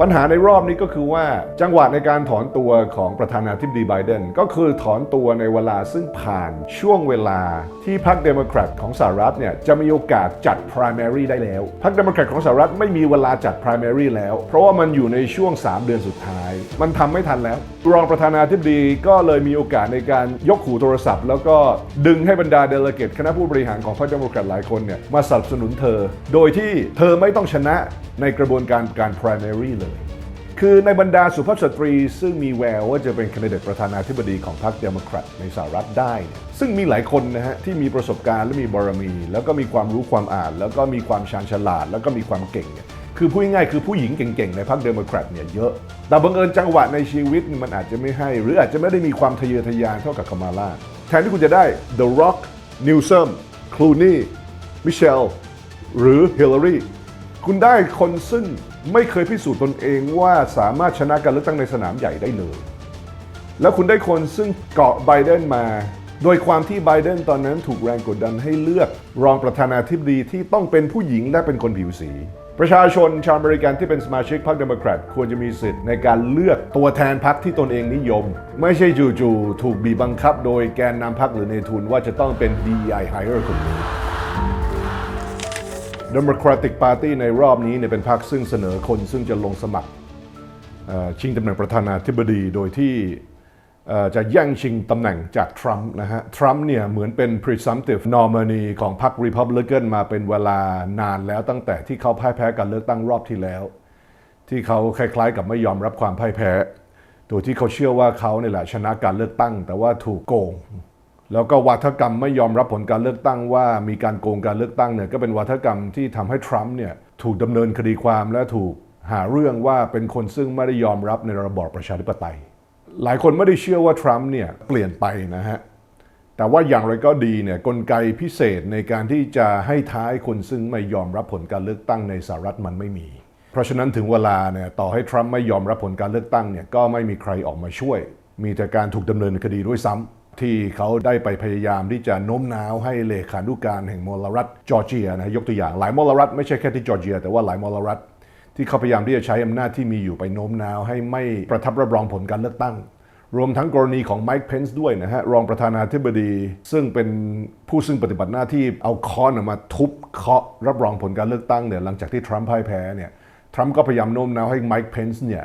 ปัญหาในรอบนี้ก็คือว่าจังหวะในการถอนตัวของประธานาธิบดีไบเดนก็คือถอนตัวในเวลาซึ่งผ่านช่วงเวลาที่พรรคเดโมแครตของสหรัฐเนี่ยจะมีโอกาสจัด primary ได้แล้ว พรรคเดโมแครตของสหรัฐไม่มีเวลาจัด primary แล้ว เพราะว่ามันอยู่ในช่วง 3 เดือนสุดท้าย มันทำไม่ทันแล้ว รองประธานาธิบดีก็เลยมีโอกาสในการยกหูโทรศัพท์ แล้วก็ดึงให้บรรดาเดลเกตคณะผู้บริหารของพรรคเดโมแครตหลายคนเนี่ยมาสนับสนุนเธอ โดยที่เธอไม่ต้องชนะในกระบวนการการ primary เลย คือในบรรดาสุภาพสตรี ซึ่งมีแววว่าจะเป็นคนดิเดตประธานาธิบดีของพรรคเดโมแครตในสหรัฐได้เนี่ยซึ่งมีหลายคนนะฮะที่มีประสบการณ์และมีบารมี แล้วก็มีความรู้ความอ่าน แล้วก็มีความชาญฉลาด แล้วก็มีความเก่งเนี่ยคือพูดง่ายๆคือผู้หญิงเก่งๆ ในพรรคเดโมแครตเนี่ยเยอะ แต่บังเอิญจังหวะในชีวิตมันอาจจะไม่ให้ หรืออาจจะไม่ได้มีความทะเยอทะยานเท่ากับคามาลาแทนที่คุณจะได้ The Rock Newsom Clooney Michelle หรือ Hillary คุณได้คนซึ่งไม่เคยพิสูจน์ตนเองว่าสามารถชนะการเลือกตั้งในสนามใหญ่ได้เลย แล้วคุณได้คนซึ่งเกาะไบเดนมา โดยความที่ไบเดนตอนนั้นถูกแรงกดดันให้เลือกรองประธานาธิบดีที่ต้องเป็นผู้หญิงและเป็นคนผิวสี ประชาชนชาวอเมริกันที่เป็นสมาชิกพรรคเดโมแครตควรจะมีสิทธิ์ในการเลือกตัวแทนพรรคที่ตนเองนิยม ไม่ใช่จู่ๆถูกบีบบังคับ โดยแกนนำพรรคหรือในทุนว่าจะต้องเป็น DEI hire คนนี้ Democratic Party ในรอบนี้เนี่ยเป็นพรรคซึ่งเสนอคนซึ่งจะลงสมัครชิงตำแหน่งประธานาธิบดีโดยที่จะแย่งชิงตำแหน่งจากทรัมป์นะฮะ ทรัมป์เนี่ยเหมือนเป็น presumptive nominee ของพรรค Republican มาเป็นเวลานานแล้วตั้งแต่ที่เขาพ่ายแพ้การเลือกตั้งรอบที่แล้ว ที่เขาคล้ายๆ กับไม่ยอมรับความพ่ายแพ้ โดยที่เขาเชื่อว่าเขาเนี่ยแหละชนะการเลือกตั้ง แต่ว่าถูกโกง แล้วก็วัฒกรรมไม่ยอมรับผลการเลือกตั้งว่ามีการโกงการเลือกตั้งเนี่ยก็เป็นวัฒกรรมที่ทำให้ทรัมป์เนี่ยถูกดำเนินคดีความและถูกหาเรื่องว่าเป็นคนซึ่งไม่ได้ยอมรับในระบอบประชาธิปไตย หลายคนไม่ได้เชื่อว่าทรัมป์เนี่ยเปลี่ยนไปนะฮะแต่ว่าอย่างไรก็ดีเนี่ยกลไกพิเศษในการที่จะให้ท้ายคนซึ่งไม่ยอมรับผลการเลือกตั้งในสหรัฐมันไม่มี เพราะฉะนั้นถึงเวลาเนี่ยต่อให้ทรัมป์ไม่ยอมรับผลการเลือกตั้งเนี่ยก็ไม่มีใครออกมาช่วย มีแต่การถูกดำเนินคดีด้วยซ้ำ ที่เขาได้ไปพยายามที่จะโน้มน้าวให้เลขานุการแห่งมลรัฐจอร์เจียนะยกตัวอย่างหลายมลรัฐไม่ใช่แค่ที่จอร์เจีย แต่ว่าหลายมลรัฐที่เขาพยายามที่จะใช้อำนาจที่มีอยู่ไปโน้มน้าวให้ไม่ประทับรับรองผลการเลือกตั้ง รวมทั้งกรณีของไมค์เพนซ์ด้วยนะฮะรองประธานาธิบดี ซึ่งเป็นผู้ซึ่งปฏิบัติหน้าที่เอาค้อนออกมาทุบเคาะรับรองผลการเลือกตั้งเนี่ยหลังจากที่ทรัมป์พ่ายแพ้เนี่ยทรัมป์ก็พยายามโน้มน้าวให้ไมค์เพนซ์เนี่ย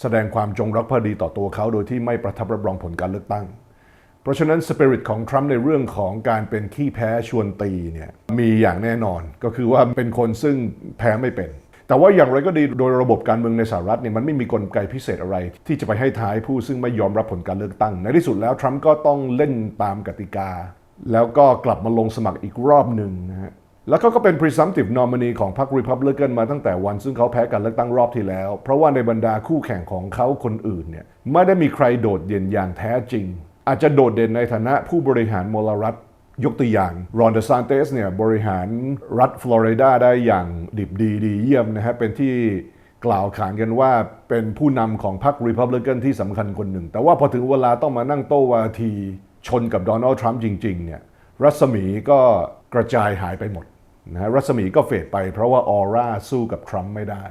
แสดงความจงรักภักดีต่อตัวเขาโดยที่ไม่ประทับรับรองผลการเลือกตั้ง เพราะฉะนั้นสปิริตของทรัมป์ในเรื่องของการเป็นขี้แพ้ชวนตีเนี่ยมีอย่างแน่นอนก็คือว่าเป็นคนซึ่งแพ้ไม่เป็น แต่ว่าอย่างไรก็ดีโดยระบบการเมืองในสหรัฐเนี่ยมันไม่มีกลไกพิเศษอะไร ที่จะไปให้ท้ายผู้ซึ่งไม่ยอมรับผลการเลือกตั้ง ในที่สุดแล้วทรัมป์ก็ต้องเล่นตามกติกา แล้วก็กลับมาลงสมัครอีกรอบหนึ่งนะฮะแล้วเขาก็เป็น presumptive nominee ของพรรค Republican มาตั้งแต่วันซึ่งเขาแพ้การเลือกตั้งรอบที่แล้ว เพราะว่าในบรรดาคู่แข่งของเขาคนอื่นเนี่ยไม่ได้มีใครโดดเด่นอย่างแท้จริง อาจจะโดดเด่นในฐานะผู้บริหารมลรัฐยกตัวอย่างรอนเดซานเตสเนี่ยบริหารรัฐฟลอริดาได้อย่างดิบดีดีเยี่ยมนะฮะเป็นที่กล่าวขานกันว่าเป็นผู้นำของพรรค Republican ที่สำคัญคนหนึ่ง แต่ว่าพอถึงเวลาต้องมานั่งโต้วาทีชนกับโดนัลด์ทรัมป์จริง ๆ เนี่ย รัศมีก็กระจายหายไปหมดนะฮะรัศมีก็เฟดไปเพราะว่าออร่าสู้กับทรัมป์ไม่ได้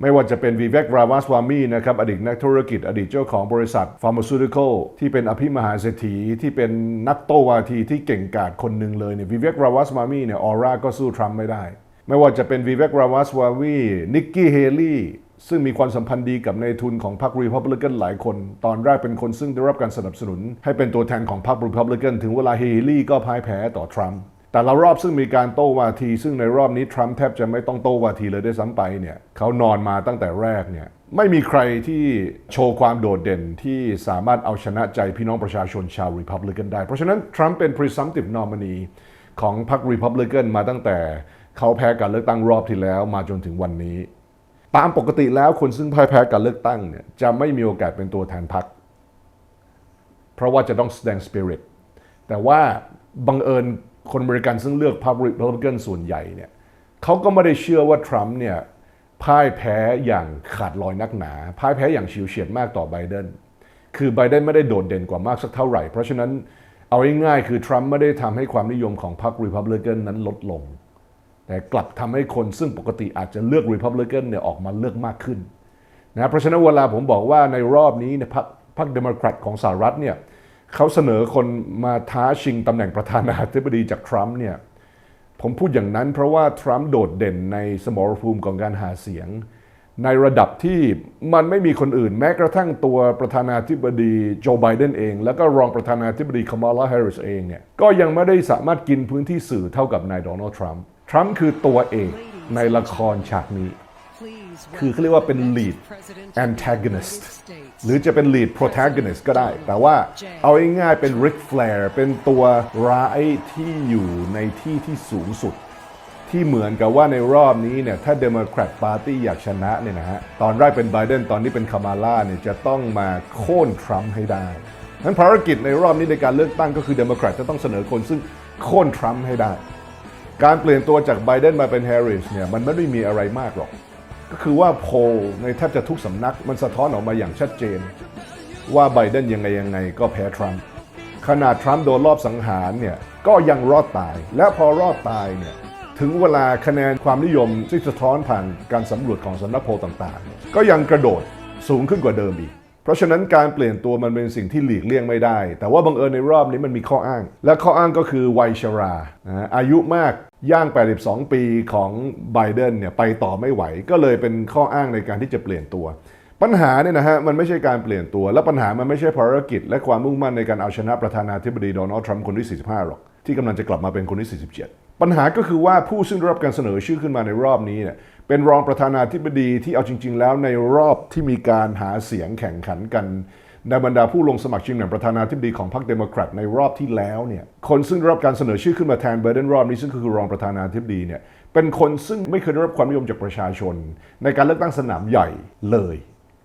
ไม่ว่าจะเป็นวิเวกราวาสวามีนะครับอดีตนักธุรกิจ อดีตเจ้าของบริษัทฟาร์มาซูติคอลที่เป็นอภิมหาเศรษฐี ที่เป็นนักโตวาทีที่เก่งกาจคนหนึ่งเลยเนี่ยวิเวกราวาสวามีเนี่ยออร่าก็สู้ทรัมป์ไม่ได้ ไม่ว่าจะเป็นวิเวกราวาสวามีนิกกี้เฮลี่ซึ่งมีความสัมพันธ์ดีกับในทุนของพรรครีพับลิกันหลายคน ตอนแรกเป็นคนซึ่งได้รับการสนับสนุน ให้เป็นตัวแทนของพรรครีพับลิกันถึงเวลาเฮลี่ก็พ่ายแพ้ต่อทรัมป์ แต่ละรอบซึ่งมีการโต้วาที ซึ่งในรอบนี้ทรัมป์แทบจะไม่ต้องโต้วาทีเลยได้ซ้ำไปเนี่ยเขานอนมาตั้งแต่แรกเนี่ยไม่มีใครที่โชว์ความโดดเด่นที่สามารถเอาชนะใจพี่น้องประชาชนชาวริพับลิกันได้ เพราะฉะนั้นทรัมป์เป็น presumptive nominee ของพรรคริพับลิกันมาตั้งแต่เขาแพ้การเลือกตั้งรอบที่แล้วมาจนถึงวันนี้ ตามปกติแล้วคนซึ่งพ่ายแพ้การเลือกตั้งเนี่ยจะไม่มีโอกาสเป็นตัวแทนพรรคเพราะว่าจะต้องแสดงสปิริตแต่ว่าบังเอิญ คนอเมริกันซึ่งเลือกพรรครีพับลิกันส่วนใหญ่เนี่ยเขาก็ไม่ได้เชื่อว่าทรัมป์เนี่ยพ่ายแพ้อย่างขาดลอยนักหนา พ่ายแพ้อย่างฉิวเฉียดมากต่อไบเดน คือไบเดนไม่ได้โดดเด่นกว่ามากสักเท่าไหร่ เพราะฉะนั้นเอาง่ายๆคือทรัมป์ไม่ได้ทำให้ความนิยมของพรรครีพับลิกันนั้นลดลง แต่กลับทำให้คนซึ่งปกติอาจจะเลือกรีพับลิกันเนี่ยออกมาเลือกมากขึ้นนะเพราะฉะนั้นเวลาผมบอกว่าในรอบนี้เนี่ยพรรคพรรคเดโมแครตของสหรัฐเนี่ย เขาเสนอคนมาท้าชิงตำแหน่งประธานาธิบดีจากทรัมป์เนี่ยผมพูดอย่างนั้นเพราะว่าทรัมป์โดดเด่นในสมรภูมิของการหาเสียง ในระดับที่มันไม่มีคนอื่น แม้กระทั่งตัวประธานาธิบดีโจไบเดนเอง แล้วก็รองประธานาธิบดีคามาลาแฮร์ริสเองเนี่ยก็ยังไม่ได้สามารถกินพื้นที่สื่อเท่ากับนายโดนัลด์ทรัมป์ทรัมป์คือตัวเอกในละครฉากนี้ คือเขาเรียกว่าเป็น lead antagonist หรือจะเป็น lead protagonist ก็ได้ แต่ว่าเอาง่ายๆเป็น Ric Flair เป็นตัวร้ายที่อยู่ในที่ที่สูงสุด ที่เหมือนกับว่าในรอบนี้เนี่ย ถ้าเดโมแครตปาร์ตี้อยากชนะเนี่ยนะฮะ ตอนแรกเป็นไบเดนตอนนี้เป็นคามาลาเนี่ย จะต้องมาโค่นทรัมป์ให้ได้นั้นภารกิจในรอบนี้ในการเลือกตั้งก็คือเดโมแครตจะต้องเสนอคนซึ่งโค่นทรัมป์ให้ได้ การเปลี่ยนตัวจากไบเดนมาเป็นแฮร์ริสเนี่ยมันไม่ได้มีอะไรมากหรอก ก็คือว่าโพในแทบจะทุกสำนักมันสะท้อนออกมาอย่างชัดเจน ว่าไบเดนยังไงยังไงก็แพ้ทรัมป์ขนาดทรัมป์โดนรอบสังหารเนี่ยก็ยังรอดตาย และพอรอดตายเนี่ยถึงเวลาคะแนนความนิยมที่สะท้อนผ่านการสำรวจของสำนักโพลต่างๆ ก็ยังกระโดดสูงขึ้นกว่าเดิมอีก เพราะฉะนั้นการเปลี่ยนตัวมันเป็นสิ่งที่หลีกเลี่ยงไม่ได้ แต่ว่าบังเอิญในรอบนี้มันมีข้ออ้าง และข้ออ้างก็คือวัยชราอายุมาก ย่าง 82 ปีของไบเดนเนี่ยไปต่อไม่ไหว ก็เลยเป็นข้ออ้างในการที่จะเปลี่ยนตัว ปัญหาเนี่ยนะฮะมันไม่ใช่การเปลี่ยนตัว และปัญหามันไม่ใช่ภารกิจ และความมุ่งมั่นในการเอาชนะประธานาธิบดีโดนัลด์ทรัมป์คนที่ 45 หรอก ที่กำลังจะกลับมาเป็นคนที่ 47 ปัญหาก็คือว่าผู้ซึ่งได้รับการเสนอชื่อขึ้นมาในรอบนี้เนี่ยเป็นรองประธานาธิบดีที่เอาจริง ๆ แล้วในรอบที่มีการหาเสียงแข่งขันกัน ในบรรดาผู้ลงสมัครชิงตำแหน่งประธานาธิบดีของพรรคเดโมแครตในรอบที่แล้วเนี่ยคนซึ่งได้รับการเสนอชื่อขึ้นมาแทนไบอร์เดนรอบนี้ซึ่งก็คือรองประธานาธิบดีเนี่ยเป็นคนซึ่งไม่เคยได้รับความนิยมจากประชาชน ในการเลือกตั้งสนามใหญ่เลย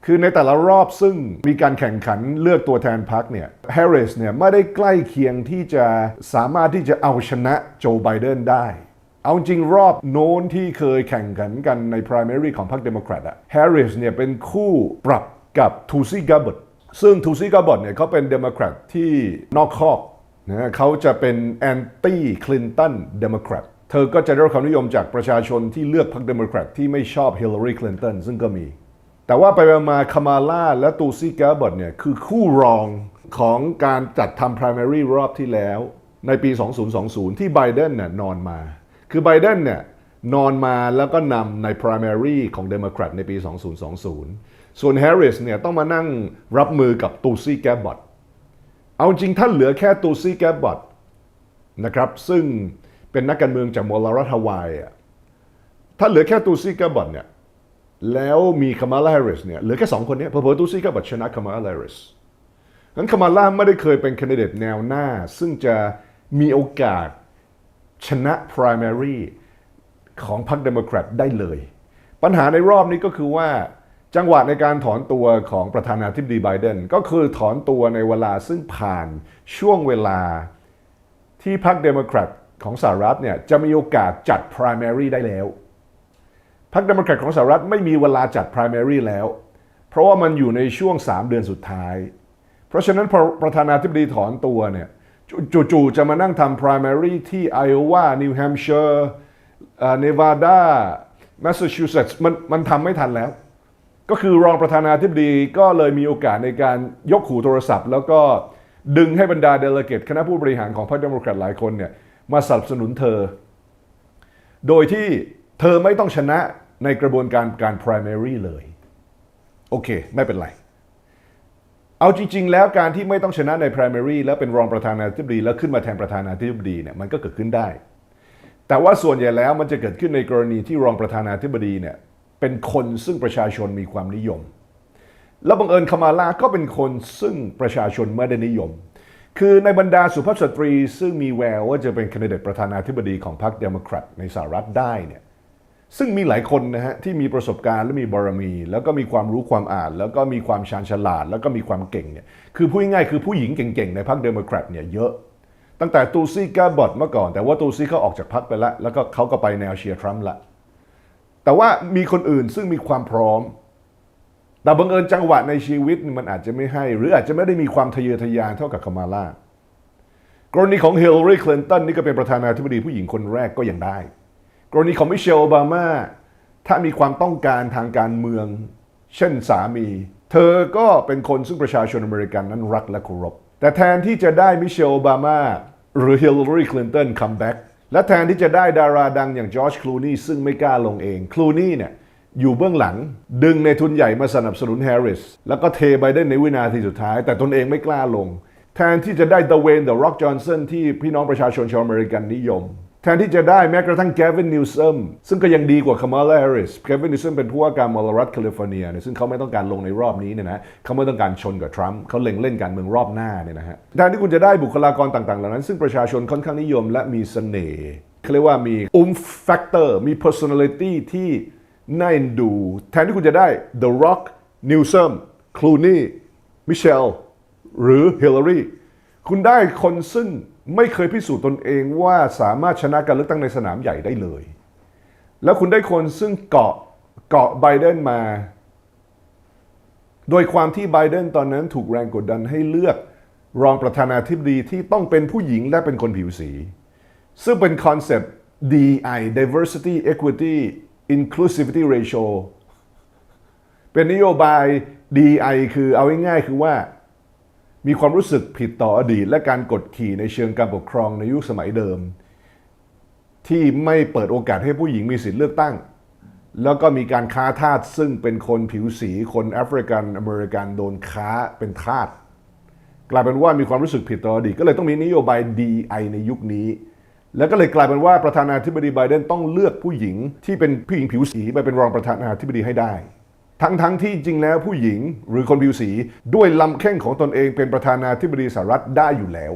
คือในแต่ละรอบซึ่งมีการแข่งขันเลือกตัวแทนพรรคเนี่ยแฮร์ริสเนี่ยไม่ได้ใกล้เคียงที่จะสามารถที่จะเอาชนะโจไบเดนได้เอาจริงรอบโน้นที่เคยแข่งขันกันใน primary ของพรรคเดโมแครตอะแฮร์ริสเนี่ยเป็นคู่ปรับกับทูซี่กับบอต ซึ่งทูซี่กับอตเนี่ยเขาเป็นเดโมแครตที่นอกคอกนะเขาจะเป็นแอนตี้คลินตันเดโมแครตเธอก็จะได้รับความนิยมจากประชาชนที่เลือกพรรคเดโมแครตที่ไม่ชอบฮิลลารีคลินตันซึ่งก็มี แต่ว่าไปมาคามาลาและตูซี่แกบบอตเนี่ยคือคู่รองของการจัดทำ primary รอบที่แล้วในปี 2020 ที่ไบเดนเนี่ยนอนมา คือไบเดนเนี่ยนอนมาแล้วก็นำใน primary ของเดโมแครตในปี 2020 ส่วนแฮร์ริสเนี่ยต้องมานั่งรับมือกับตูซี่แกบบอตเอาจริงท่านเหลือแค่ตูซี่แกบบอตนะครับซึ่งเป็นนักการเมืองจากมอลรัฐฮาวายอะถ้าเหลือแค่ตูซี่แกบบอตเนี่ยแล้วมีคามาลาแฮร์ริสเนี่ยเหลือแค่สองคนนี้เพอๆตูซี่แก็บัตชนะคามาลาแฮร์ริสงั้นคามาลาไม่ได้เคยเป็นแคนดิเดตแนวหน้า ซึ่งจะมีโอกาสชนะ primary ของพรรคเดโมแครตได้เลย ปัญหาในรอบนี้ก็คือว่า จังหวะในการถอนตัวของประธานาธิบดีไบเดนก็คือถอนตัวในเวลาซึ่งผ่านช่วงเวลาที่พรรคเดโมแครตของสหรัฐเนี่ยจะมีโอกาสจัด primary ได้แล้ว พรรคเดโมแครตของสหรัฐไม่มีเวลาจัด primary แล้ว เพราะว่ามันอยู่ในช่วง 3 เดือนสุดท้าย เพราะฉะนั้นพอประธานาธิบดีถอนตัวเนี่ยจู่ๆจะมานั่งทำ primary ที่ไอโอวา นิวแฮมป์เชอร์เนวาดาแมสซาชูเซตส์มันมันทำไม่ทันแล้ว ก็คือรองประธานาธิบดีก็เลยมีโอกาสในการยกหูโทรศัพท์ แล้วก็ดึงให้บรรดาเดลเกตคณะผู้บริหารของพรรคเดโมแครตหลายคนเนี่ยมาสนับสนุนเธอ โดยที่เธอไม่ต้องชนะในกระบวนการการ primary เลย โอเค ไม่เป็นไร เอาจริง ๆ แล้วการที่ไม่ต้องชนะใน primary แล้วเป็นรองประธานาธิบดี แล้วขึ้นมาแทนประธานาธิบดีเนี่ยมันก็เกิดขึ้นได้ แต่ว่าส่วนใหญ่แล้วมันจะเกิดขึ้นในกรณีที่รองประธานาธิบดีเนี่ย เป็นคนซึ่งประชาชนมีความนิยม แล้วบังเอิญคามาลาก็เป็นคนซึ่งประชาชนไม่ได้นิยม คือในบรรดาสุภาพสตรี ซึ่งมีแววว่าจะเป็นคนดิเดตประธานาธิบดีของพรรคเดโมแครตในสหรัฐได้เนี่ยซึ่งมีหลายคนนะฮะที่มีประสบการณ์และมีบารมี แล้วก็มีความรู้ความอ่าน แล้วก็มีความชาญฉลาด แล้วก็มีความเก่งเนี่ยคือพูดง่ายๆคือผู้หญิงเก่งๆในพรรคเดโมแครตเนี่ยเยอะตั้งแต่ตูซี่กาบอตเมื่อก่อน แต่ว่าตูซี่เขาออกจากพรรคไปแล้ว แล้วก็เขาก็ไปแนวเชียร์ทรัมป์ละ แต่ว่ามีคนอื่นซึ่งมีความพร้อม แต่บังเอิญจังหวะในชีวิตมันอาจจะไม่ให้ หรืออาจจะไม่ได้มีความทะเยอทะยานเท่ากับคามาลากรณีของฮิลลารีคลินตันนี่ก็เป็นประธานาธิบดีผู้หญิงคนแรกก็ยังได้ กรณีของมิเชลโอบามาถ้ามีความต้องการทางการเมือง เช่นสามี เธอก็เป็นคนซึ่งประชาชนอเมริกันนั้นรักและเคารพแต่แทนที่จะได้มิเชลโอบามาหรือฮิลลารีคลินตันคัมแบ็ก และแทนที่จะได้ดาราดังอย่างจอร์จคลูนี่ซึ่งไม่กล้าลงเอง คลูนี่เนี่ยอยู่เบื้องหลัง ดึงในทุนใหญ่มาสนับสนุนแฮร์ริสแล้วก็เทไบเดนในวินาทีสุดท้าย แต่ตนเองไม่กล้าลง แทนที่จะได้เดเวนเดอะร็อกจอห์นสันที่พี่น้องประชาชนชาวอเมริกันนิยม แทนที่จะได้แม้กระทั่งแกวินนิวซัมซึ่งก็ยังดีกว่าคามาลาแฮร์ริสแกวินนิวซัมเป็นผู้ว่าการมลรัฐแคลิฟอร์เนียเนี่ยซึ่งเขาไม่ต้องการลงในรอบนี้เนี่ยนะเขาไม่ต้องการชนกับทรัมป์เขาเล็งเล่นการเมืองรอบหน้าเนี่ยนะฮะแทนที่คุณจะได้บุคลากรต่างๆเหล่านั้น ซึ่งประชาชนค่อนข้างนิยมและมีเสน่ห์เขาเรียกว่ามีอุ้มแฟกเตอร์มี personality ที่น่าเอ็นดู แทนที่คุณจะได้ The Rock Newsom Clooney Michelle หรือ Hillary คุณได้คนซึ่ง ไม่เคยพิสูจน์ตนเองว่าสามารถชนะการเลือกตั้งในสนามใหญ่ได้เลย แล้วคุณได้คนซึ่งเกาะเกาะไบเดนมา โดยความที่ไบเดนตอนนั้นถูกแรงกดดันให้เลือกรองประธานาธิบดีที่ต้องเป็นผู้หญิงและเป็นคนผิวสี ซึ่งเป็นคอนเซปต์ DI diversity equity inclusivity ratio เป็นนโยบาย DI คือเอาง่ายๆคือว่า มีความรู้สึกผิดต่ออดีต และการกดขี่ในเชิงการปกครองในยุคสมัยเดิม ที่ไม่เปิดโอกาสให้ผู้หญิงมีสิทธิเลือกตั้ง แล้วก็มีการค้าทาสซึ่งเป็นคนผิวสีคนแอฟริกันอเมริกันโดนค้าเป็นทาสกลายเป็นว่ามีความรู้สึกผิดต่ออดีตก็เลยต้องมีนโยบาย DI ในยุคนี้ แล้วก็เลยกลายเป็นว่าประธานาธิบดีไบเดนต้องเลือกผู้หญิงที่เป็นผู้หญิงผิวสีไปเป็นรองประธานาธิบดีให้ได้ ทั้งทั้งที่จริงแล้วผู้หญิงหรือคนผิวสีด้วยลำแข้งของตนเองเป็นประธานาธิบดีสหรัฐได้อยู่แล้ว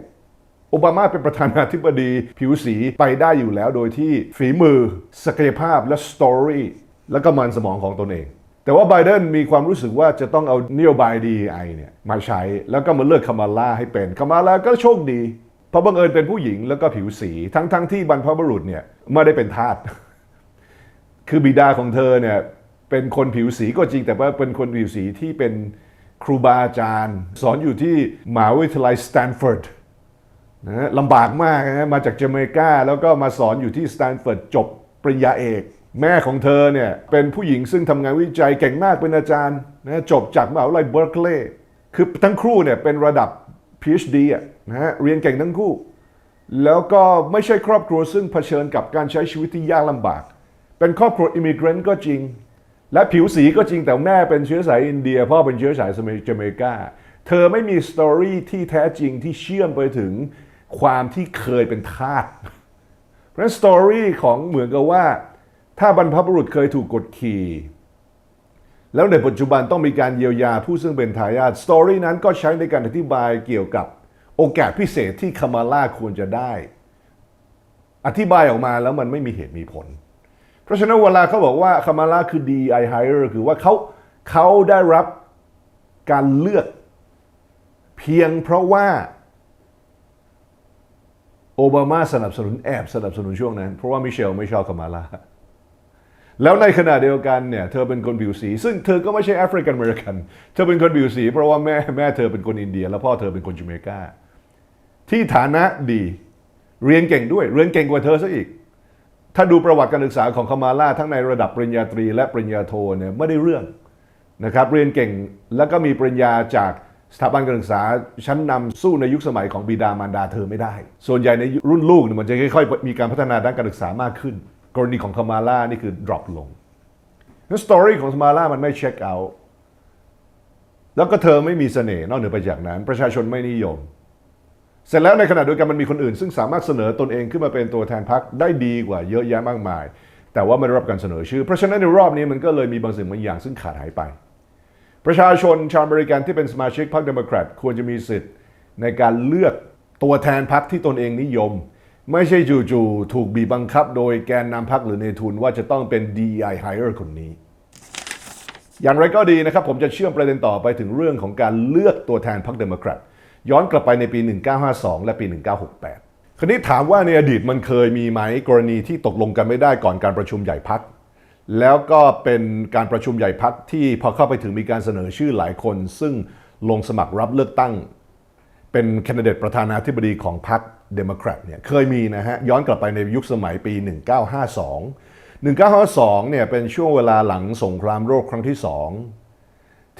โอบามาเป็นประธานาธิบดีผิวสีไปได้อยู่แล้ว โดยที่ฝีมือ ศักยภาพและสตอรี่แล้วก็มันสมองของตนเอง แต่ว่าไบเดนมีความรู้สึกว่าจะต้องเอานโยบาย DEI เนี่ยมาใช้แล้วก็มาเลือกคามาลาให้เป็นคามาลาก็โชคดี เพราะบังเอิญเป็นผู้หญิงแล้วก็ผิวสีทั้งทั้งที่บรรพบุรุษเนี่ยไม่ได้เป็นทาสคือบิดาของเธอเนี่ย เป็นคนผิวสีก็จริง แต่ว่าเป็นคนผิวสีที่เป็นครูบาอาจารย์ สอนอยู่ที่มหาวิทยาลัยสแตนฟอร์ดนะฮะลำบากมากนะมาจากเจเมกาแล้วก็มาสอนอยู่ที่สแตนฟอร์ดจบปริญญาเอก แม่ของเธอเนี่ยเป็นผู้หญิงซึ่งทำงานวิจัยเก่งมากเป็นอาจารย์นะจบจากมหาวิทยาลัยเบิร์กลีย์คือทั้งครู่เนี่ยเป็นระดับ PhD อะนะฮะเรียนเก่งทั้งคู่ แล้วก็ไม่ใช่ครอบครัวซึ่งเผชิญกับการใช้ชีวิตที่ยากลำบาก เป็นครอบครัวอิมิเกรนต์ก็จริง และผิวสีก็จริงแต่แม่เป็นเชื้อสายอินเดีย พ่อเป็นเชื้อสายจเมกาเธอไม่มีสตอรี่ที่แท้จริงที่เชื่อมไปถึงความที่เคยเป็นทาสเพราะฉะนั้นสตอรี่ของเหมือนกับว่า ถ้าบรรพบุรุษเคยถูกกดขี่แล้วในปัจจุบันต้องมีการเยียวยาผู้ซึ่งเป็นทายาทสตอรี่นั้นก็ใช้ในการอธิบายเกี่ยวกับโอกาสพิเศษที่คามาล่าควรจะได้ อธิบายออกมาแล้วมันไม่มีเหตุมีผล เพราะฉะนั้นเวลาเขาบอกว่าคามาลาคือ DI hire คือว่าเขาเขาได้รับการเลือก เพียงเพราะว่าโอบามาสนับสนุนแอบสนับสนุนช่วงนั้น เพราะว่ามิเชลไม่ชอบคามาลาแล้วในขณะเดียวกันเนี่ยเธอเป็นคนผิวสี ซึ่งเธอก็ไม่ใช่แอฟริกันอเมริกัน เธอเป็นคนผิวสี เพราะว่าแม่แม่เธอเป็นคนอินเดีย แล้วพ่อเธอเป็นคนจาเมกาที่ฐานะดี เรียนเก่งด้วย เรียนเก่งกว่าเธอซะอีก ถ้าดูประวัติการศึกษาของคามาล่าทั้งในระดับปริญญาตรีและปริญญาโทเนี่ยไม่ได้เรื่องนะครับเรียนเก่งแล้วก็มีปริญญาจากสถาบันการศึกษาชั้นนำสู้ในยุคสมัยของบิดามารดาเธอไม่ได้ ส่วนใหญ่ในรุ่นลูกเนี่ยมันจะค่อยๆ มีการพัฒนาด้านการศึกษามากขึ้น กรณีของคามาล่านี่คือ drop ลงนั้นสตอรี่ของคามาล่ามันไม่เช็คเอาท์แล้วก็เธอไม่มีเสน่ห์นอกเหนือไปจากนั้น ประชาชนไม่นิยม เสร็จแล้วในขณะเดียวกันมันมีคนอื่น ซึ่งสามารถเสนอตนเองขึ้นมาเป็นตัวแทนพรรคได้ดีกว่าเยอะแยะมากมาย แต่ว่าไม่ได้รับการเสนอชื่อ เพราะฉะนั้นในรอบนี้มันก็เลยมีบางสิ่งบางอย่างซึ่งขาดหายไป ประชาชนชาวอเมริกันที่เป็นสมาชิกพรรคเดโมแครตควรจะมีสิทธิ์ในการเลือกตัวแทนพรรคที่ตนเองนิยม ไม่ใช่จู่ๆถูกบีบบังคับ โดยแกนนำพรรคหรือในทุนว่าจะต้องเป็น DI hire คนนี้อย่างไรก็ดีนะครับผมจะเชื่อมประเด็นต่อไปถึงเรื่องของการเลือกตัวแทนพรรคเดโมแครต ย้อนกลับไปในปี 1952 และปี 1968 คราวนี้ถามว่าในอดีตมันเคยมีไหมกรณีที่ตกลงกันไม่ได้ก่อนการประชุมใหญ่พัก แล้วก็เป็นการประชุมใหญ่พักที่พอเข้าไปถึงมีการเสนอชื่อหลายคน ซึ่งลงสมัครรับเลือกตั้ง เป็นแคนดิเดตประธานาธิบดีของพรรคเดโมแครตเนี่ยเคยมีนะฮะย้อนกลับไปในยุคสมัยปี 1952 1952เนี่ยเป็นช่วงเวลาหลังสงครามโลกครั้งที่สอง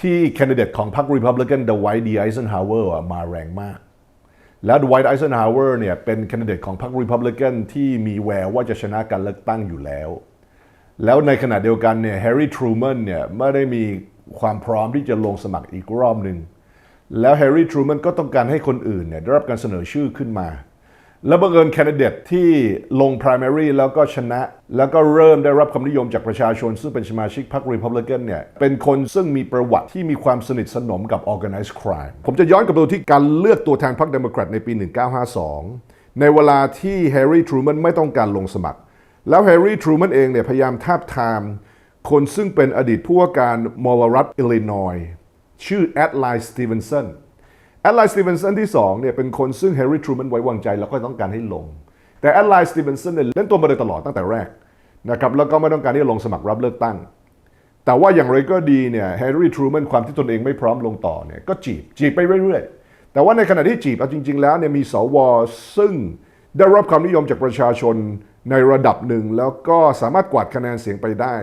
ที่แคนดิเดตของพรรค Republican ดวท์ดีไอเซนฮาวเวอร์มาแรงมาก แล้วดไวท์ไอเซนฮาวเวอร์เนี่ยเป็นแคนดิเดตของพรรค Republican ที่มีแววว่าจะชนะการเลือกตั้งอยู่แล้ว แล้วในขณะเดียวกันเนี่ยแฮร์รี่ทรูแมนเนี่ยไม่ได้มีความพร้อมที่จะลงสมัครอีกรอบหนึ่งแล้วแฮร์รี่ทรูแมนก็ต้องการให้คนอื่นเนี่ยได้รับการเสนอชื่อขึ้นมา แล้วบังเอิญแคนดิเดตที่ลง primary แล้วก็ชนะ แล้วก็เริ่มได้รับความนิยมจากประชาชน ซึ่งเป็นสมาชิกพรรค Republican เนี่ยเป็นคนซึ่งมีประวัติที่มีความสนิทสนมกับ organized crime ผมจะย้อนกลับไปที่การเลือกตัวแทนพรรคเดโมแครตในปี 1952 ในเวลาที่แฮร์รี่ทรูแมนไม่ต้องการลงสมัคร แล้วแฮร์รี่ทรูแมนเองเนี่ยพยายามทาบทามคนซึ่งเป็นอดีตผู้ว่าการมอลรัฐอิลลินอยชื่อแอดไลน์สตีเวนสัน แอดไลน์สตีเวนสันที่2เนี่ยเป็นคนซึ่งแฮร์รี่ทรูแมนไว้วางใจแล้วก็ต้องการให้ลง แต่แอดไลน์สตีเวนสันเนี่ยเล่นตัวมาโดยตลอดตั้งแต่แรกนะครับแล้วก็ไม่ต้องการที่จะลงสมัครรับเลือกตั้ง แต่ว่าอย่างไรก็ดีเนี่ยแฮร์รี่ทรูแมนความที่ตนเองไม่พร้อมลงต่อเนี่ยก็จีบจีบไปเรื่อยๆ แต่ว่าในขณะที่จีบเอาจริง ๆ แล้วเนี่ยมีสวซึ่งได้รับความนิยมจากประชาชนในระดับหนึ่ง แล้วก็สามารถกวาดคะแนนเสียงไปได้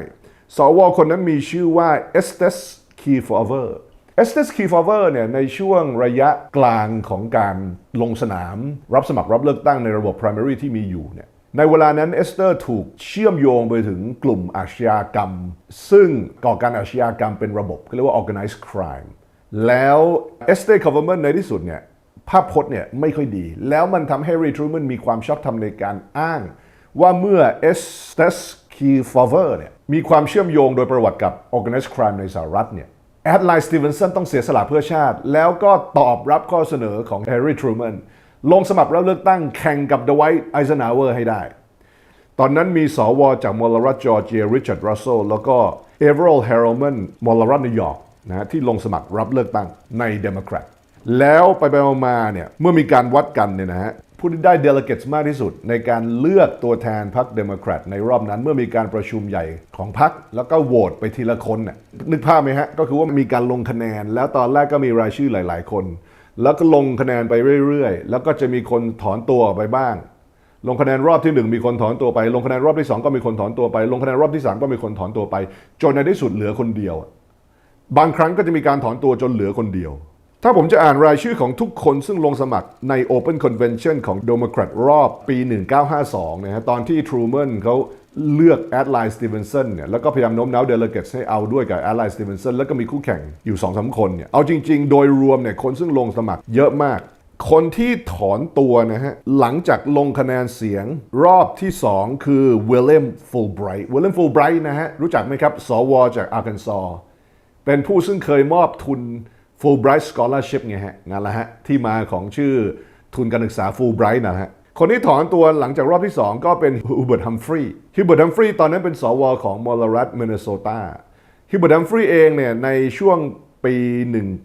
สวคนนั้นมีชื่อว่าเอสเตสคีฟอเวอร์ เอสเตสคีฟอเวอร์เนี่ยในช่วงระยะกลางของการลงสนาม รับสมัครรับเลือกตั้งในระบบ primary ที่มีอยู่เนี่ยในเวลานั้นเอสเตอร์ถูกเชื่อมโยงไปถึงกลุ่มอาชญากรรม ซึ่งก่อการอาชญากรรมเป็นระบบเรียกว่า organized crime แล้วเอสเตอร์ government ในที่สุดเนี่ยภาพพจน์เนี่ยไม่ค่อยดี แล้วมันทำให้รีทรูแมนมีความชอบธรรมในการอ้าง ว่าเมื่อเอสเตสคีฟอเวอร์เนี่ยมีความเชื่อมโยงโดยประวัติกับ organized crime ในสหรัฐเนี่ย แอดไลน์สตีเวนสันต้องเสียสละเพื่อชาติ แล้วก็ตอบรับข้อเสนอของแฮร์รี่ทรูแมนลงสมัครรับเลือกตั้งแข่งกับเดไวท์ไอเซนาวเวอร์ให้ได้ ตอนนั้นมีสวจากมลรัฐจอร์เจียริชาร์ดรัสเซลแล้วก็เอเวอร์ลเฮโรแมนมลรัฐนิวยอร์กนะฮะที่ลงสมัครรับเลือกตั้งในเดโมแครตแล้วไปไปมาเนี่ยเมื่อมีการวัดกันเนี่ยนะฮะ ผู้ที่ได้เดล g a t e s มากที่สุด ในการเลือกตัวแทนพรรคเดโมแครตในรอบนั้นเมื่อมีการประชุมใหญ่ของพรรคแล้วก็โหวตไปทีละคนน่ะนึกภาพไหมฮะ ก็คือว่ามีการลงคะแนน แล้วตอนแรกก็มีรายชื่อหลาย ๆ คน แล้วก็ลงคะแนนไปเรื่อย ๆ แล้วก็จะมีคนถอนตัวไปบ้าง ลงคะแนนรอบที่หนึ่งมีคนถอนตัวไป ลงคะแนนรอบที่สองก็มีคนถอนตัวไป ลงคะแนนรอบที่สามก็มีคนถอนตัวไป จนในที่สุดเหลือคนเดียว บางครั้งก็จะมีการถอนตัวจนเหลือคนเดียว ถ้าผมจะอ่านรายชื่อของทุกคนซึ่งลงสมัครใน Open Convention ของ Democrat รอบปี 1952 นะฮะตอนที่ Truman เขาเลือกแอดไลน์สตีเวนสันเนี่ยแล้วก็พยายามโน้มน้าวเดล g a t e s ให้เอาด้วยกับแอดไลน์สตีเวนสันแล้วก็มีคู่แข่งอยู่2อสาคนเนี่ยเอาจริง ๆ โดยรวมเนี่ยคนซึ่งลงสมัครเยอะมาก คนที่ถอนตัวนะฮะ หลังจากลงคะแนนเสียงรอบที่ 2 คือวิลเลมฟูลไบรท์วิลเลมฟูลไบรท์นะฮะ รู้จักไหมครับสวจากอาร์คันซอเป็นผู้ซึ่งเคยมอบทุน Fulbright Scholarship ไงฮะงานละฮะที่มาของชื่อทุนการศึกษา Fulbright นะฮะคนที่ถอนตัวหลังจากรอบที่ 2 ก็เป็นฮูเบิร์ตฮัมฟรีย์ฮูเบิร์ตฮัมฟรีย์ตอนนั้นเป็นสวของมอลรัฐมินนิโซตาฮูเบิร์ตฮัมฟรีย์เองเนี่ยในช่วงปี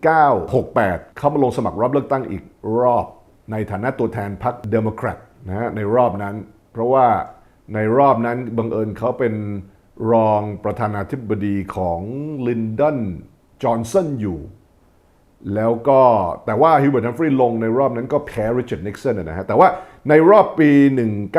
1968 เขามาลงสมัครรับเลือกตั้งอีกรอบในฐานะตัวแทนพรรคเดโมแครตนะฮะในรอบนั้น เพราะว่าในรอบนั้นบังเอิญเขาเป็นรองประธานาธิบดีของลินดอนจอห์นสันอยู่ แล้วก็แต่ว่าฮิวเบิร์ตฮัมฟรีย์ลงในรอบนั้นก็แพ้ริชาร์ดนิกสันนะฮะแต่ว่าในรอบปี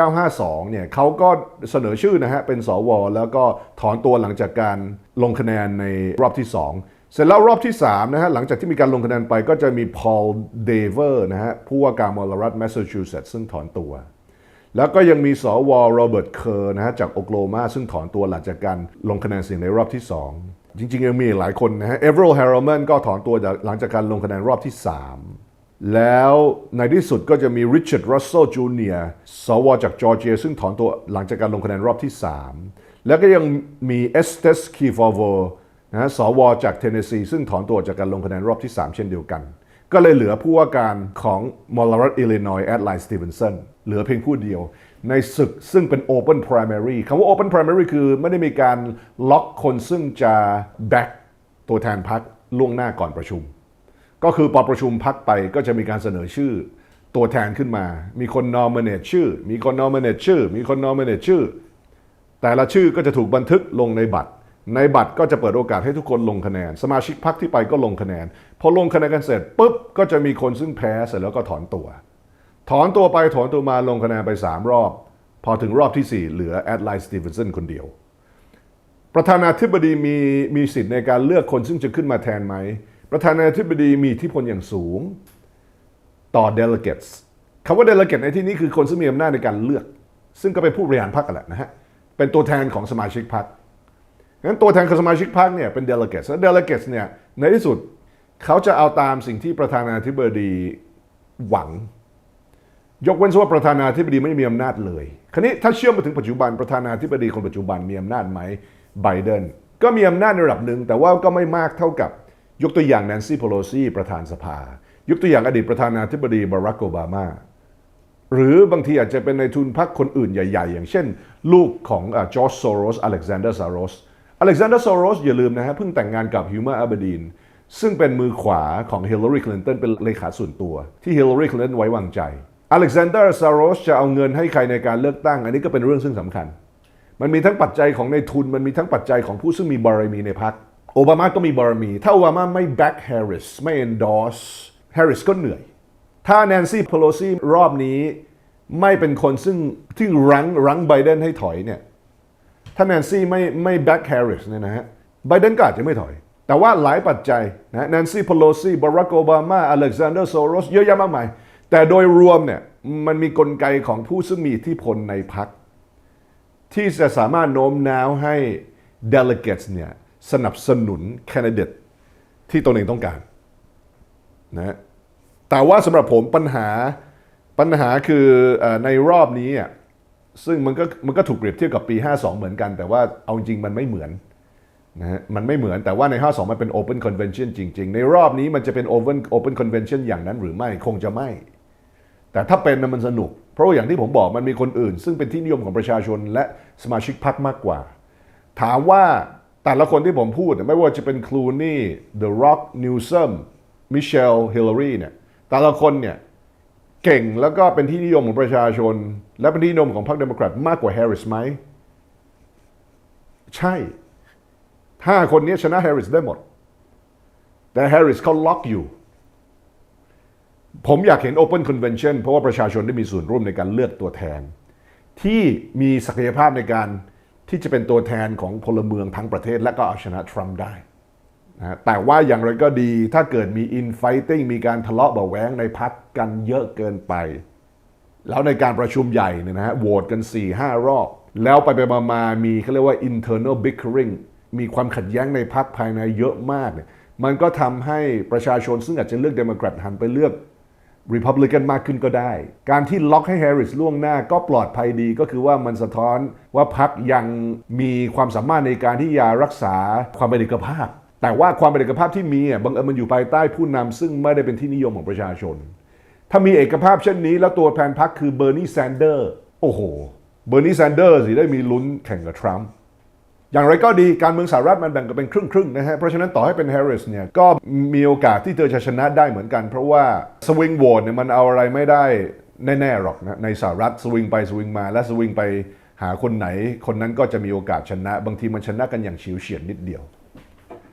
1952 เนี่ยเขาก็เสนอชื่อนะฮะเป็นสวแล้วก็ถอนตัวหลังจากการลงคะแนนในรอบที่ 2 เสร็จแล้วรอบที่3นะฮะหลังจากที่มีการลงคะแนนไปก็จะมีพอลเดเวอร์นะฮะผู้ว่าการมลรัฐแมสซาชูเซตส์ซึ่งถอนตัว แล้วก็ยังมีสวโรเบิร์ตเคอร์นะฮะจากโอโคลโฮมาซึ่งถอนตัวหลังจากการลงคะแนนเสียงในรอบที่ 2 จริงๆยังมีหลายคนนะฮะเอเวอร์ลแฮร์โรแมนก็ถอนตัวจากหลังจากการลงคะแนนรอบที่ 3 แล้วในที่สุดก็จะมีริชาร์ดรัสเซลจูเนียร์สวจากจอร์เจียซึ่งถอนตัวหลังจากการลงคะแนนรอบที่ 3 แล้วก็ยังมีเอสเตสคีฟอร์โวนะฮะสวจากเทนเนสซีซึ่งถอนตัวจากการลงคะแนนรอบที่ 3 เช่นเดียวกัน ก็เลยเหลือผู้ว่าการของมอลรัฐอิลลินอยแอดไลน์สตีเวนสันเหลือเพียงผู้เดียว ในศึกซึ่งเป็น Open Primary คำว่า Open Primary คือไม่ได้มีการล็อกคนซึ่งจะแบ็กตัวแทนพรรคล่วงหน้าก่อนประชุม ก็คือพอประชุมพักไปก็จะมีการเสนอชื่อตัวแทนขึ้นมา มีคนนอมิเนตชื่อ มีคนนอมิเนตชื่อ มีคนนอมิเนตชื่อ แต่ละชื่อก็จะถูกบันทึกลงในบัตร ในบัตรก็จะเปิดโอกาสให้ทุกคนลงคะแนน สมาชิกพรรคที่ไปก็ลงคะแนน พอลงคะแนนกันเสร็จปุ๊บก็จะมีคนซึ่งแพ้เสร็จแล้วก็ถอนตัว ถอนตัวไปถอนตัวมาลงคะแนนไป 3 รอบ พอถึงรอบที่ 4 เหลือแอดไลน์สตีเวนสันคนเดียว ประธานาธิบดีมีมีสิทธิ์ในการเลือกคนซึ่งจะขึ้นมาแทนไหม ประธานาธิบดีมีทธิพลอย่างสูงต่อ delegates คำว่า delegate ในที่นี้คือคนซึ่งมีอำนาจในการเลือก ซึ่งก็เป็นผู้บริหารพรรคแหละนะฮะเป็นตัวแทนของสมาชิกพรรคงั้นตัวแทนของสมาชิกพรรคเนี่ยเป็น delegates และ delegates เนี่ยในที่สุดเขาจะเอาตามสิ่งที่ประธานาธิบดีหวัง ยกเว้นว่าประธานาธิบดีไม่มีอำนาจเลย คราวนี้ถ้าเชื่อมมาถึงปัจจุบันประธานาธิบดีคนปัจจุบันมีอำนาจไหมไบเดนก็มีอำนาจในระดับหนึ่งแต่ว่าก็ไม่มากเท่ากับยกตัวอย่างแนนซี่ p โ l ซีประธานสภา ยกตัวอย่างอดีตประธานาธิบดีบารักโอบามาหรือบางทีอาจจะเป็นในทุนพรรคคนอื่นใหญ่ ๆ อย่างเช่น ลูกของจอร์จโซโรสอเล็กซานเดอร์ซาโรสอเล็กซานเดอร์ซาโรสอย่าลืมนะฮะเพิ่งแต่งงานกับฮิวมาอับดีนซึ่งเป็นมือขวาของฮิลลารีคลินตันเป็นเลขาส่วนตัว ที่ฮิลลารีคลินตันไว้วางใจ อเล็กซานเดอร์ซาโรสจะเอาเงินให้ใครในการเลือกตั้ง อันนี้ก็เป็นเรื่องซึ่งสำคัญ มันมีทั้งปัจจัยของในทุน มันมีทั้งปัจจัยของผู้ซึ่งมีบารมีในพรรค โอบามาก็มีบารมี ถ้าโอบามาไม่ back Harris ไม่ endorse Harris ก็เหนื่อย ถ้าแนนซี่ p โ l ซีรอบนี้ไม่เป็นคนซึ่งที่รั้งรั้งไบเดนให้ถอยเนี่ย ถ้าแนนซี่ไม่ไม่ back Harris เนี่ยนะฮะ ไบเดนก็อาจจะไม่ถอย แต่ว่าหลายปัจจัยนะแนนซี่ p โ l ซีบารักโอบามาอเล็กซานเดอร์โซโรสเยอะแยะมากมาย แต่โดยรวมเนี่ยมันมีกลไกของผู้ซึ่งมีอิทธิพลในพรรคที่จะสามารถโน้มน้าวให้ delegates เนี่ยสนับสนุน candidate ที่ตนเองต้องการนะแต่ว่าสำหรับผมปัญหาปัญหาคือเออในรอบนี้อะซึ่งมันก็มันก็ถูกเปรียบเทียบกับปี 52 เหมือนกัน แต่ว่าเอาจริงมันไม่เหมือนนะฮะมันไม่เหมือนแต่ว่าใน 52 มันเป็น Open Convention จริง ๆ ในรอบนี้มันจะเป็น Open Open Convention อย่างนั้นหรือไม่คงจะไม่ แต่ถ้าเป็นนมันสนุก เพราะอย่างที่ผมบอกมันมีคนอื่น ซึ่งเป็นที่นิยมของประชาชนและสมาชิกพรรคมากกว่า ถามว่าแต่ละคนที่ผมพูด ไม่ว่าจะเป็นคลูนี่ The Rock Newsom Michelle Hillary เนี่ยแต่ละคนเนี่ยเก่งแล้วก็เป็นที่นิยมของประชาชน และเป็นที่นิยมของพรรคเดโมแครตมากกว่าแฮร์ริสไหมใช่ห้าคนนี้ชนะแฮร์ริสได้หมด แต่แฮร์ริสเขาล็อกอยู่ ผมอยากเห็น Open Convention เพราะว่าประชาชนได้มีส่วนร่วมในการเลือกตัวแทน ที่มีศักยภาพในการที่จะเป็นตัวแทนของพลเมืองทั้งประเทศ และก็เอาชนะทรัมป์ได้นะแต่ว่าอย่างไรก็ดีถ้าเกิดมี infighting มีการทะเลาะเบาะแว้งในพักกันเยอะเกินไป แล้วในการประชุมใหญ่เนี่ยนะฮะโหวตกัน 4 5 รอบ แล้วไปไปมามามีเขาเรียกว่า internal bickering มีความขัดแย้งในพักภายในเยอะมากเนี่ยมันก็ทำให้ประชาชนซึ่งอาจจะเลือกเดโมแครตหันไปเลือก Republican มากขึ้นก็ได้ การที่ล็อกให้แฮร์ริสล่วงหน้าก็ปลอดภัยดีก็คือว่ามันสะท้อนว่าพรรคยังมีความสามารถในการที่จะรักษาความเป็นเอกภาพ แต่ว่าความเป็นเอกภาพที่มีอะบังเอิญมันอยู่ภายใต้ผู้นำซึ่งไม่ได้เป็นที่นิยมของประชาชน ถ้ามีเอกภาพเช่นนี้ แล้วตัวแทนพรรคคือเบอร์นีแซนเดอร์โอ้โหเบอร์นีแซนเดอร์สิได้มีลุ้นแข่งกับทรัมป์ อย่างไรก็ดีการเมืองสหรัฐมันแบ่งกันเป็นครึ่งๆนะฮะเพราะฉะนั้นต่อให้เป็นแฮร์ริสเนี่ยก็มีโอกาสที่เธอจะชนะได้เหมือนกัน เพราะว่าสวิงโหวตเนี่ยมันเอาอะไรไม่ได้แน่ๆหรอกนะในสหรัฐสวิงไปสวิงมาและสวิงไปหาคนไหน คนนั้นก็จะมีโอกาสชนะ บางทีมันชนะกันอย่างเฉียวเฉียดนิดเดียว